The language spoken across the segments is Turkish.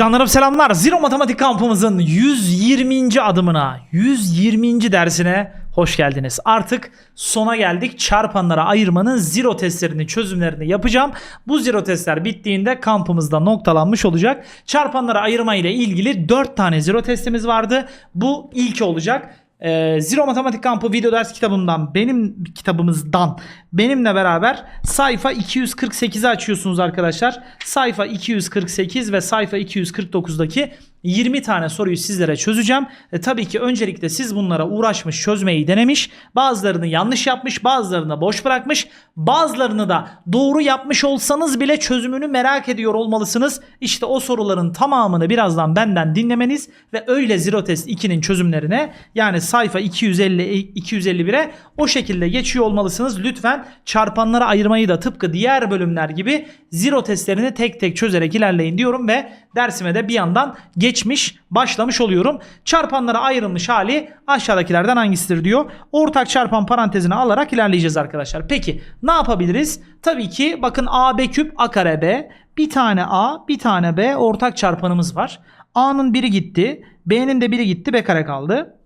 Canlarım selamlar. Zero Matematik kampımızın 120. adımına, 120. dersine hoş geldiniz. Artık sona geldik. Çarpanlara ayırmanın zero testlerini, çözümlerini yapacağım. Bu zero testler bittiğinde kampımızda noktalanmış olacak. Çarpanlara ayırma ile ilgili 4 tane zero testimiz vardı. Bu ilk olacak. Ee, Zero Matematik Kampı video ders kitabımdan benim kitabımızdan benimle beraber sayfa 248'i açıyorsunuz arkadaşlar. Sayfa 248 ve sayfa 249'daki 20 tane soruyu sizlere çözeceğim. E, tabii ki öncelikle siz bunlara uğraşmış, çözmeyi denemiş. Bazılarını yanlış yapmış, bazılarını boş bırakmış. Bazılarını da doğru yapmış olsanız bile çözümünü merak ediyor olmalısınız. İşte o soruların tamamını birazdan benden dinlemeniz ve öyle Zero Test 2'nin çözümlerine yani sayfa 250 251'e o şekilde geçiyor olmalısınız. Lütfen çarpanlara ayırmayı da tıpkı diğer bölümler gibi Zero testlerini tek tek çözerek ilerleyin diyorum ve dersime de bir yandan geçmiş başlamış oluyorum. Çarpanlara ayrılmış hali aşağıdakilerden hangisidir diyor. Ortak çarpan parantezine alarak ilerleyeceğiz arkadaşlar. Peki ne yapabiliriz? Tabii ki bakın AB küp A kare B. Bir tane A bir tane B ortak çarpanımız var. A'nın biri gitti. B'nin de biri gitti. B kare kaldı.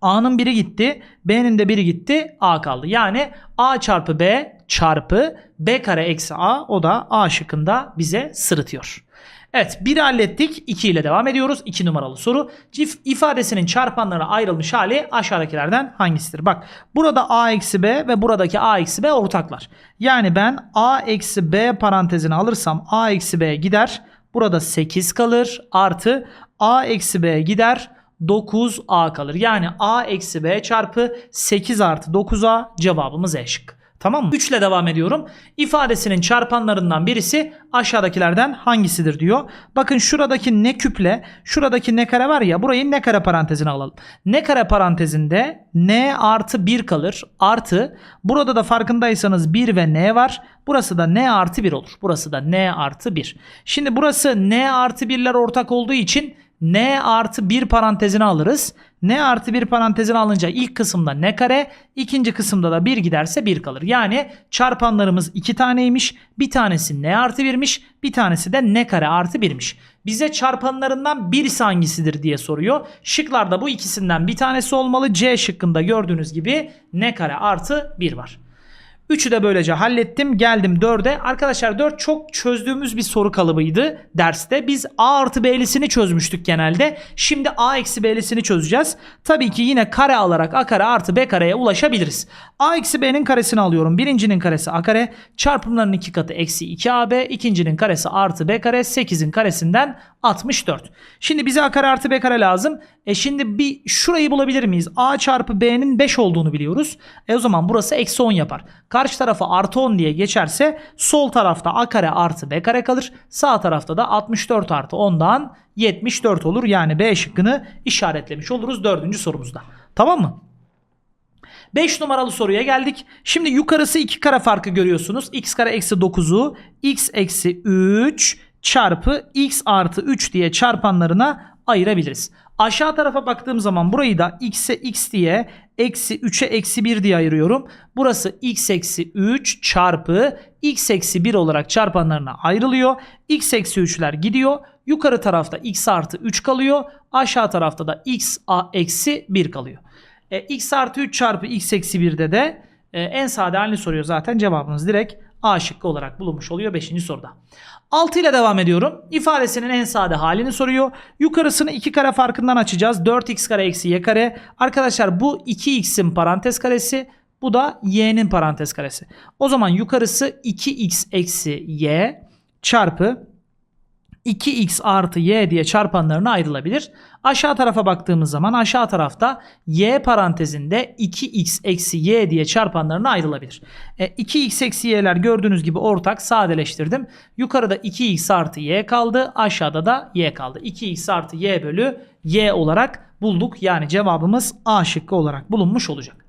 A'nın biri gitti. B'nin de biri gitti. A kaldı. Yani A çarpı B çarpı B kare eksi A o da A şıkkında bize sırıtıyor. Evet biri hallettik. 2 ile devam ediyoruz. 2 numaralı soru. Cif ifadesinin çarpanlara ayrılmış hali aşağıdakilerden hangisidir? Bak burada A eksi B ve buradaki A eksi B ortaklar. Yani ben A eksi B parantezini alırsam A eksi B gider. Burada 8 kalır. Artı A eksi B gider. 9A kalır. Yani A eksi B çarpı 8 artı 9A cevabımız E şıkkı. Tamam mı? 3 ile devam ediyorum. İfadesinin çarpanlarından birisi aşağıdakilerden hangisidir diyor. Bakın şuradaki ne küple şuradaki ne kare var ya burayı ne kare parantezine alalım. Ne kare parantezinde n artı 1 kalır. Artı burada da farkındaysanız 1 ve n var. Burası da n artı 1 olur. Burası da n artı 1. Şimdi burası n artı 1'ler ortak olduğu için n artı 1 parantezine alırız. n artı 1 parantezine alınca ilk kısımda n kare, ikinci kısımda da 1 giderse 1 kalır. Yani çarpanlarımız 2 taneymiş. Bir tanesi n artı 1'miş, bir tanesi de n kare artı 1'miş. Bize çarpanlarından birisi hangisidir diye soruyor. Şıklarda bu ikisinden bir tanesi olmalı. C şıkkında gördüğünüz gibi n kare artı 1 var. Üçü de böylece hallettim. Geldim 4'e. Arkadaşlar 4 çok çözdüğümüz bir soru kalıbıydı derste. Biz A artı B'lisini çözmüştük genelde. Şimdi A eksi B'lisini çözeceğiz. Tabii ki yine kare alarak A kare artı B kareye ulaşabiliriz. A eksi B'nin karesini alıyorum. Birincinin karesi A kare. Çarpımların iki katı eksi 2AB. ikincinin karesi artı B kare. 8'in karesinden 64. Şimdi bize A kare artı B kare lazım. E şimdi bir şurayı bulabilir miyiz? A çarpı B'nin 5 olduğunu biliyoruz. E o zaman burası eksi 10 yapar. Karşı tarafa artı 10 diye geçerse sol tarafta A kare artı B kare kalır. Sağ tarafta da 64 artı 10'dan 74 olur. Yani B şıkkını işaretlemiş oluruz dördüncü sorumuzda. Tamam mı? 5 numaralı soruya geldik. Şimdi yukarısı 2 kare farkı görüyorsunuz. x kare eksi 9'u x eksi 3 çarpı x artı 3 diye çarpanlarına ayırabiliriz. Aşağı tarafa baktığım zaman burayı da x'e x diye eksi 3'e eksi 1 diye ayırıyorum. Burası x eksi 3 çarpı x eksi 1 olarak çarpanlarına ayrılıyor. x eksi 3'ler gidiyor. Yukarı tarafta x artı 3 kalıyor. Aşağı tarafta da x a eksi 1 kalıyor. E, x artı 3 çarpı x eksi 1'de de e, en sade halini soruyor zaten. Cevabınız direkt A şıkkı olarak bulunmuş oluyor 5. soruda. 6 ile devam ediyorum. İfadesinin en sade halini soruyor. Yukarısını 2 kare farkından açacağız. 4x kare eksi y kare. Arkadaşlar bu 2x'in parantez karesi. Bu da y'nin parantez karesi. O zaman yukarısı 2x eksi y çarpı 2x artı y diye çarpanlarına ayrılabilir. Aşağı tarafa baktığımız zaman aşağı tarafta y parantezinde 2x eksi y diye çarpanlarına ayrılabilir. E, 2x eksi y'ler gördüğünüz gibi ortak sadeleştirdim. Yukarıda 2x artı y kaldı. Aşağıda da y kaldı. 2x artı y bölü y olarak bulduk. Yani cevabımız A şıkkı olarak bulunmuş olacak.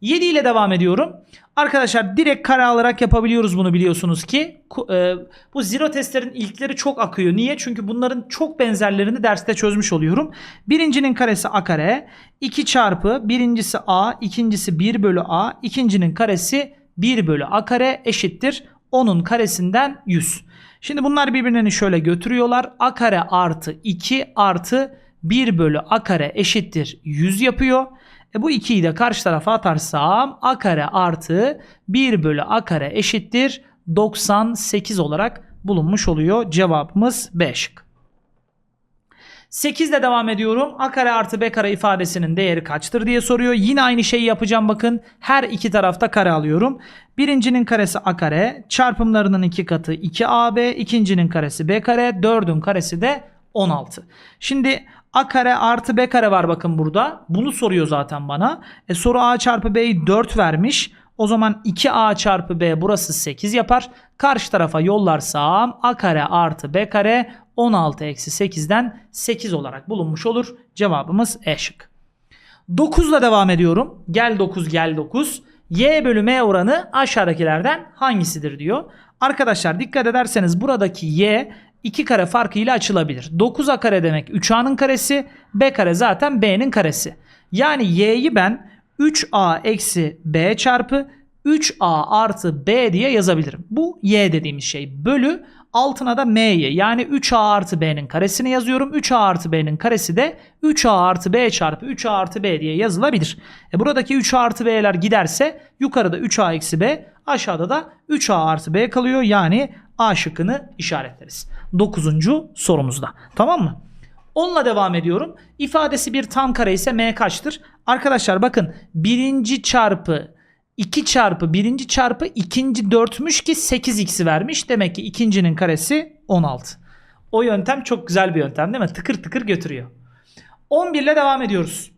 7 ile devam ediyorum. Arkadaşlar direkt kare alarak yapabiliyoruz bunu biliyorsunuz ki. E, bu zero testlerin ilkleri çok akıyor. Niye? Çünkü bunların çok benzerlerini derste çözmüş oluyorum. Birincinin karesi a kare. 2 çarpı birincisi a, ikincisi 1 bölü a, ikincinin karesi 1 bölü a kare eşittir. 10'un karesinden 100. Şimdi bunlar birbirlerini şöyle götürüyorlar. A kare artı 2 artı 1 bölü A kare eşittir 100 yapıyor. E bu 2'yi de karşı tarafa atarsam A kare artı 1 bölü A kare eşittir 98 olarak bulunmuş oluyor. Cevabımız B şık. 8 ile devam ediyorum. A kare artı B kare ifadesinin değeri kaçtır diye soruyor. Yine aynı şeyi yapacağım bakın. Her iki tarafta kare alıyorum. Birincinin karesi A kare. Çarpımlarının iki katı 2AB. ikincinin karesi B kare. Dördün karesi de 16. Şimdi A kare artı B kare var bakın burada. Bunu soruyor zaten bana. E, soru A çarpı B'yi 4 vermiş. O zaman 2A çarpı B burası 8 yapar. Karşı tarafa yollarsam A kare artı B kare 16 eksi 8'den 8 olarak bulunmuş olur. Cevabımız E şık. 9 ile devam ediyorum. Gel 9 gel 9. Y bölü M oranı aşağıdakilerden hangisidir diyor. Arkadaşlar dikkat ederseniz buradaki Y 2 kare farkıyla açılabilir. 9A kare demek 3A'nın karesi. B kare zaten B'nin karesi. Yani Y'yi ben 3A eksi B çarpı 3A artı B diye yazabilirim. Bu Y dediğimiz şey. Bölü altına da M'yi yani 3A artı B'nin karesini yazıyorum. 3A artı B'nin karesi de 3A artı B çarpı 3A artı B diye yazılabilir. E buradaki 3A artı B'ler giderse yukarıda 3A eksi B aşağıda da 3A artı B kalıyor. Yani A şıkkını işaretleriz. 9. sorumuzda. Tamam mı? Onunla devam ediyorum. İfadesi bir tam kare ise m kaçtır? Arkadaşlar bakın birinci çarpı 2 çarpı birinci çarpı ikinci 4'müş ki 8x'i vermiş. Demek ki ikincinin karesi 16. O yöntem çok güzel bir yöntem değil mi? Tıkır tıkır götürüyor. 11 ile devam ediyoruz.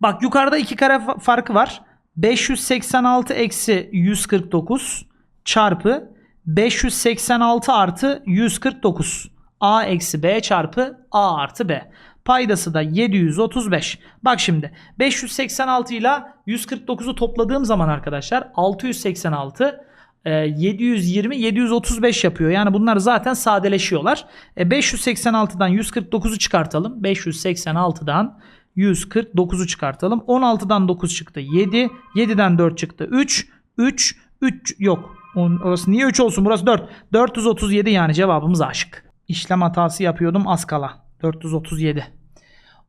Bak yukarıda iki kare fa- farkı var. 586 eksi 149 çarpı 586 artı 149. A eksi B çarpı A artı B. Paydası da 735. Bak şimdi 586 ile 149'u topladığım zaman arkadaşlar 686 e, 720 735 yapıyor. Yani bunlar zaten sadeleşiyorlar. E, 586'dan 149'u çıkartalım. 586'dan 149'u çıkartalım. 16'dan 9 çıktı 7. 7'den 4 çıktı 3. 3 3 yok. Orası niye 3 olsun? Burası 4. 437 yani cevabımız aşık. İşlem hatası yapıyordum az kala. 437.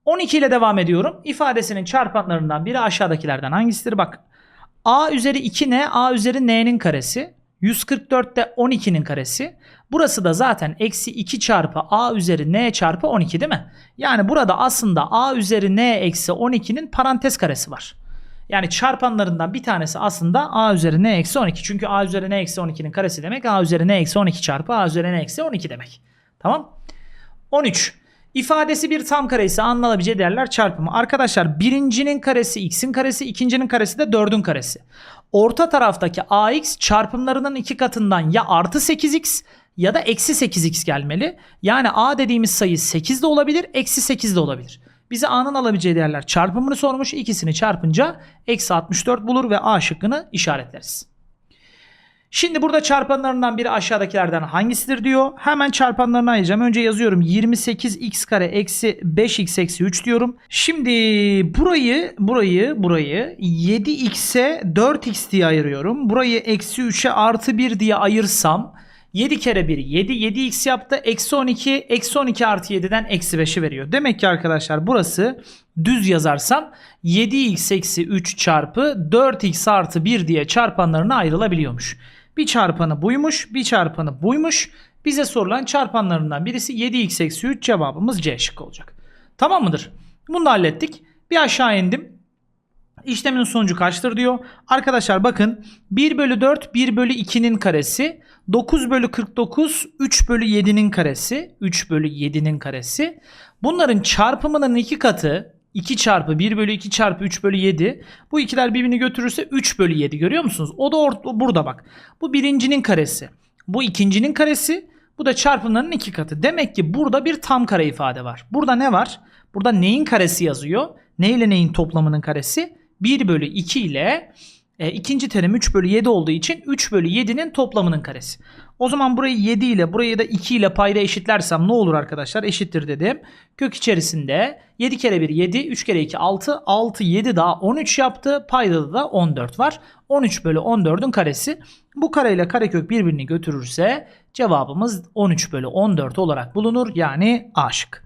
12 ile devam ediyorum. İfadesinin çarpanlarından biri aşağıdakilerden hangisidir? Bak. A üzeri 2n, A üzeri n'nin karesi. 144 de 12'nin karesi. Burası da zaten eksi 2 çarpı A üzeri n çarpı 12 değil mi? Yani burada aslında A üzeri n eksi 12'nin parantez karesi var. Yani çarpanlarından bir tanesi aslında A üzeri n eksi 12. Çünkü A üzeri n eksi 12'nin karesi demek A üzeri n eksi 12 çarpı A üzeri n eksi 12 demek. Tamam. 13. İfadesi bir tam kare ise alınabileceği değerler çarpımı. Arkadaşlar birincinin karesi x'in karesi, ikincinin karesi de 4'ün karesi. Orta taraftaki ax çarpımlarının iki katından ya artı 8x ya da eksi 8x gelmeli. Yani a dediğimiz sayı 8 de olabilir, eksi 8 de olabilir. Bize a'nın alabileceği değerler çarpımını sormuş. İkisini çarpınca eksi 64 bulur ve a şıkkını işaretleriz. Şimdi burada çarpanlarından biri aşağıdakilerden hangisidir diyor. Hemen çarpanlarını ayıracağım. Önce yazıyorum 28x kare eksi 5x eksi 3 diyorum. Şimdi burayı burayı burayı 7x'e 4x diye ayırıyorum. Burayı eksi 3'e artı 1 diye ayırsam 7 kere 1 7 7x yaptı. Eksi 12 eksi 12 artı 7'den eksi 5'i veriyor. Demek ki arkadaşlar burası düz yazarsam 7x eksi 3 çarpı 4x artı 1 diye çarpanlarına ayrılabiliyormuş. Bir çarpanı buymuş, bir çarpanı buymuş. Bize sorulan çarpanlarından birisi 7x eksi 3 cevabımız C şıkkı olacak. Tamam mıdır? Bunu da hallettik. Bir aşağı indim. İşlemin sonucu kaçtır diyor. Arkadaşlar bakın 1 bölü 4 1 bölü 2'nin karesi 9 bölü 49 3 bölü 7'nin karesi 3 bölü 7'nin karesi. Bunların çarpımının iki katı 2 çarpı 1 bölü 2 çarpı 3 bölü 7. Bu ikiler birbirini götürürse 3 bölü 7 görüyor musunuz? O da or- burada bak. Bu birincinin karesi. Bu ikincinin karesi. Bu da çarpımlarının iki katı. Demek ki burada bir tam kare ifade var. Burada ne var? Burada neyin karesi yazıyor? Ne ile neyin toplamının karesi? 1 bölü 2 ile e, ikinci terim 3 bölü 7 olduğu için 3 bölü 7'nin toplamının karesi. O zaman burayı 7 ile burayı da 2 ile payda eşitlersem ne olur arkadaşlar? Eşittir dedim. Kök içerisinde 7 kere 1 7, 3 kere 2 6, 6 7 daha 13 yaptı. Payda da 14 var. 13 bölü 14'ün karesi. Bu kare ile karekök birbirini götürürse Cevabımız 13 bölü 14 olarak bulunur. Yani A şıkkı.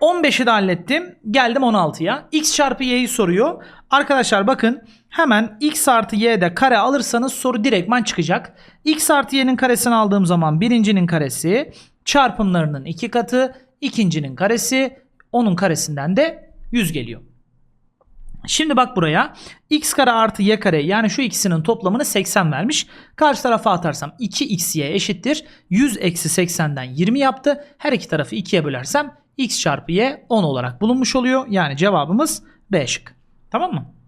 15'i de hallettim. Geldim 16'ya. X çarpı y'yi soruyor. Arkadaşlar bakın hemen x artı y'de kare alırsanız soru direktman çıkacak. x artı y'nin karesini aldığım zaman birincinin karesi çarpımlarının iki katı ikincinin karesi onun karesinden de 100 geliyor. Şimdi bak buraya x kare artı y kare yani şu ikisinin toplamını 80 vermiş. Karşı tarafa atarsam 2xy eşittir. 100 eksi 80'den 20 yaptı. Her iki tarafı 2'ye bölersem x çarpı y 10 olarak bulunmuş oluyor. Yani cevabımız B şık. Tamam mı?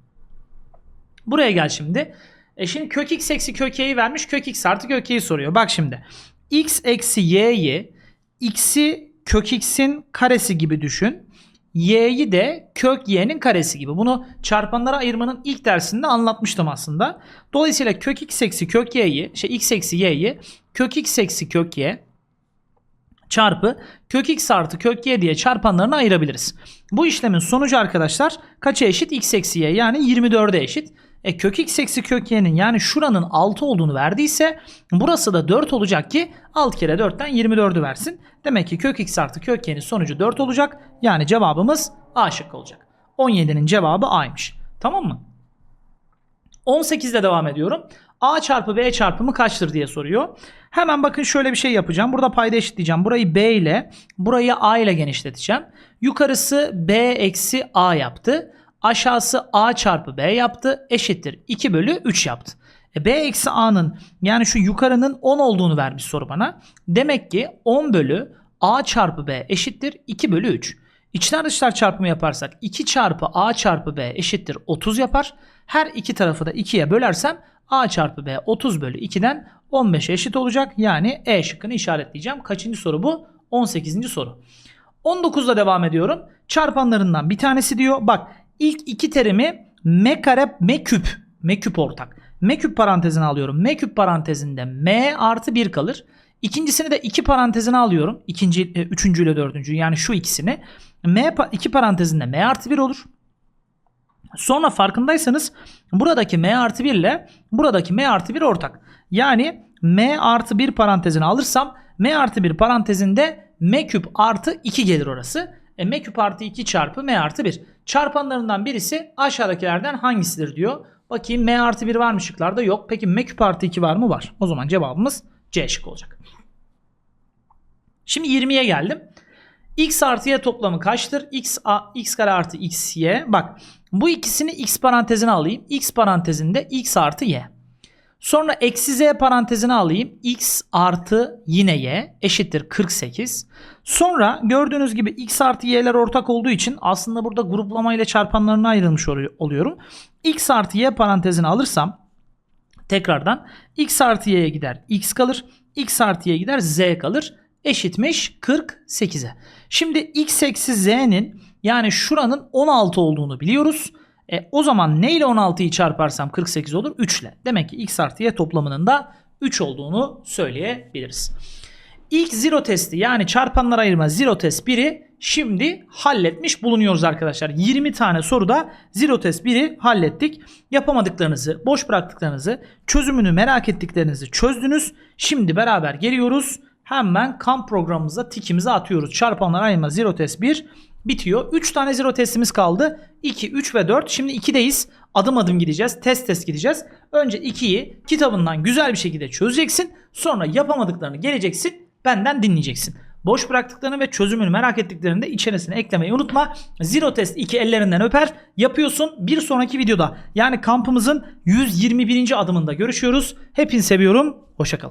Buraya gel şimdi. E şimdi kök x eksi kök y'yi vermiş. Kök x artı kök y'yi soruyor. Bak şimdi. x eksi y'yi x'i kök x'in karesi gibi düşün. Y'yi de kök y'nin karesi gibi. Bunu çarpanlara ayırmanın ilk dersinde anlatmıştım aslında. Dolayısıyla kök x eksi kök y'yi, şey x eksi y'yi kök x eksi kök y çarpı kök x artı kök y diye çarpanlarına ayırabiliriz. Bu işlemin sonucu arkadaşlar kaça eşit? x eksi y yani 24'e eşit. E kök x eksi kök yani şuranın 6 olduğunu verdiyse burası da 4 olacak ki 6 kere 4'ten 24'ü versin. Demek ki kök x artı kök y'nin sonucu 4 olacak. Yani cevabımız A şıkkı olacak. 17'nin cevabı A'ymış. Tamam mı? 18'de devam ediyorum. A çarpı B çarpımı kaçtır diye soruyor. Hemen bakın şöyle bir şey yapacağım. Burada payda eşitleyeceğim. Burayı B ile, burayı A ile genişleteceğim. Yukarısı B eksi A yaptı. Aşağısı A çarpı B yaptı. Eşittir 2 bölü 3 yaptı. E B eksi A'nın yani şu yukarının 10 olduğunu vermiş soru bana. Demek ki 10 bölü A çarpı B eşittir 2 bölü 3. İçler dışlar çarpımı yaparsak 2 çarpı A çarpı B eşittir 30 yapar. Her iki tarafı da 2'ye bölersem A çarpı B 30 bölü 2'den 15'e eşit olacak. Yani E şıkkını işaretleyeceğim. Kaçıncı soru bu? 18. soru. 19'da devam ediyorum. Çarpanlarından bir tanesi diyor. Bak ilk iki terimi m kare m küp. m küp ortak. m küp parantezine alıyorum. m küp parantezinde m artı 1 kalır. İkincisini de iki parantezine alıyorum. İkinci, e, üçüncü ile dördüncü yani şu ikisini. M iki parantezinde M artı 1 olur. Sonra farkındaysanız buradaki M artı 1 ile buradaki M artı 1 ortak. Yani M artı 1 parantezini alırsam M artı 1 parantezinde M küp artı 2 gelir orası. E, M küp artı 2 çarpı M artı 1. Çarpanlarından birisi aşağıdakilerden hangisidir diyor. Bakayım M artı 1 var mı şıklarda? Yok. Peki M küp artı 2 var mı? Var. O zaman cevabımız C şık olacak. Şimdi 20'ye geldim. X artı y toplamı kaçtır? X, a, x kare artı x y. Bak bu ikisini x parantezine alayım. X parantezinde x artı y. Sonra eksi z parantezine alayım. x artı yine y eşittir 48. Sonra gördüğünüz gibi x artı y'ler ortak olduğu için aslında burada gruplama ile çarpanlarına ayrılmış oluyor- oluyorum. x artı y parantezine alırsam tekrardan x artı y'ye gider x kalır. x artı y'ye gider z kalır. Eşitmiş 48'e. Şimdi x eksi z'nin yani şuranın 16 olduğunu biliyoruz. E, o zaman ne ile 16'yı çarparsam 48 olur? 3 ile. Demek ki x artı y toplamının da 3 olduğunu söyleyebiliriz. İlk zero testi yani çarpanlar ayırma zero test 1'i şimdi halletmiş bulunuyoruz arkadaşlar. 20 tane soruda zero test 1'i hallettik. Yapamadıklarınızı, boş bıraktıklarınızı, çözümünü merak ettiklerinizi çözdünüz. Şimdi beraber geliyoruz. Hemen kamp programımıza tikimizi atıyoruz. Çarpanlar ayırma zero test 1 bitiyor. 3 tane zero testimiz kaldı. 2, 3 ve 4. Şimdi 2'deyiz. Adım adım gideceğiz. Test test gideceğiz. Önce 2'yi kitabından güzel bir şekilde çözeceksin. Sonra yapamadıklarını geleceksin. Benden dinleyeceksin. Boş bıraktıklarını ve çözümünü merak ettiklerini de içerisine eklemeyi unutma. Zero Test 2 ellerinden öper. Yapıyorsun. Bir sonraki videoda yani kampımızın 121. adımında görüşüyoruz. Hepinizi seviyorum. Hoşçakalın.